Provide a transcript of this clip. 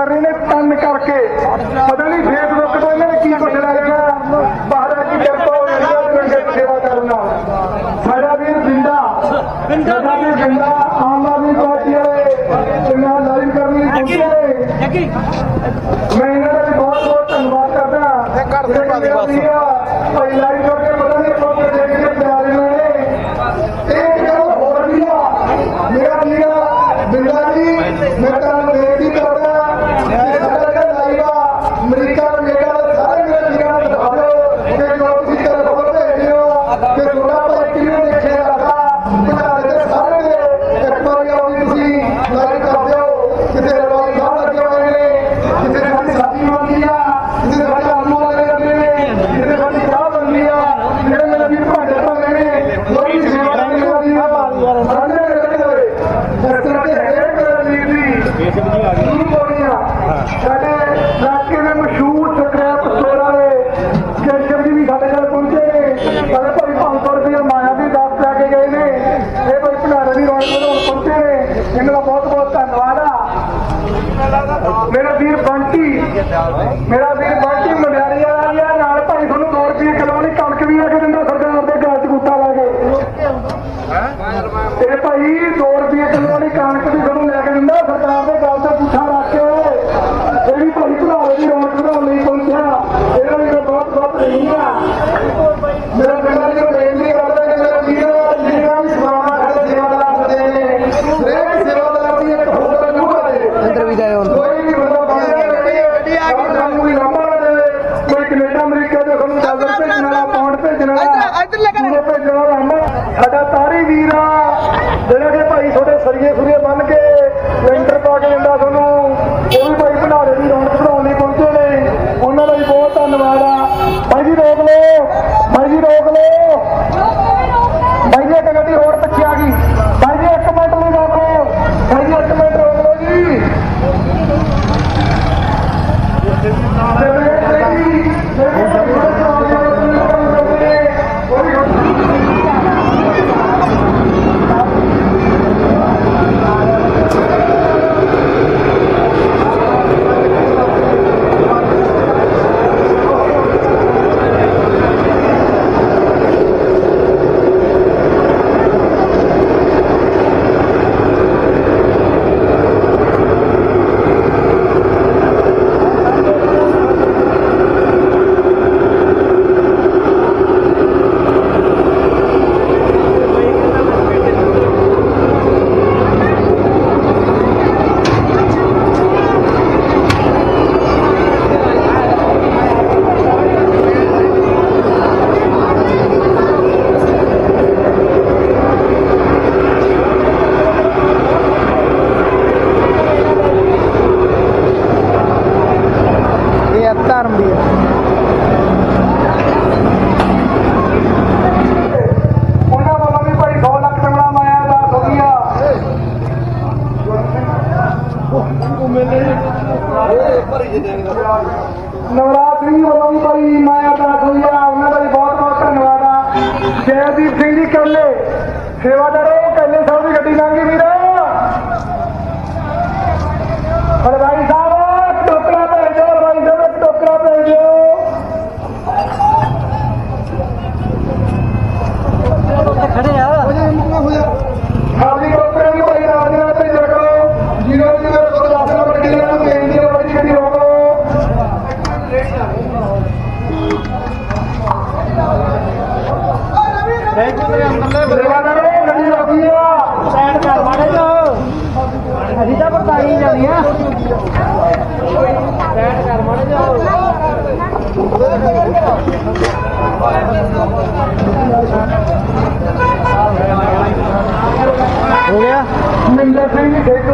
कर रहे ने तन करके पता नहीं फेसबुक तो इन्होंने की कुछ लगना बाहर की सेवा करना। साढ़ा भी ज़िंदा। आम आदमी पार्टी है। मैं इन्होंने भी बहुत बहुत धन्यवाद करता लाइन करके पता नहीं मेरा निया बिंदा जी मेरा Kerala इनका बहुत बहुत धन्यवाद। मेरा वीर बंटी मेरा वीर बंटी। ਭਾਈ ਜੀ ਰੋਕ ਲਓ ਭਾਈ ਜੀ ਰੋਕ ਲਓ। ਧਾਰਨ ਦੀ ਹੈ ਨਵਰਾਤਰੀ ਵੱਲੋਂ ਵੀ ਬੜੀ ਮਾਇਆ ਦਾ ਦੁਨੀਆ ਉਹਨਾਂ ਦਾ ਵੀ ਬਹੁਤ ਬਹੁਤ ਧੰਨਵਾਦ ਆ। ਜੈਦੀਪ ਸਿੰਘ ਜੀ ਕੱਲੇ ਸੇਵਾਦਾਰੋ ਕੱਲੇ ਸਾਹਿਬ ਦੀ ਗੱਡੀ ਲੰਘੀ ਵੀਰੋ। ਫਰਵਾਈ ਸਾਹਿਬ ਬੈਂਕੋ ਦੇ ਅੰਦਰਲੇ ਬਰੇਵਾਨਾਂ ਨੇ ਗੱਡੀ ਰੋਕੀ ਆ ਸਾਈਡ ਕਰ ਮਾੜੇ ਜੋ ਅਸੀਂ ਤਾਂ ਪਰਤਾਈ ਜਾਣੀ ਆ ਸਾਈਡ ਕਰ ਮਾੜੇ ਜੋ ਹੋ ਗਿਆ। ਮਿੰਦਰ ਸਿੰਘ ਦੇਖ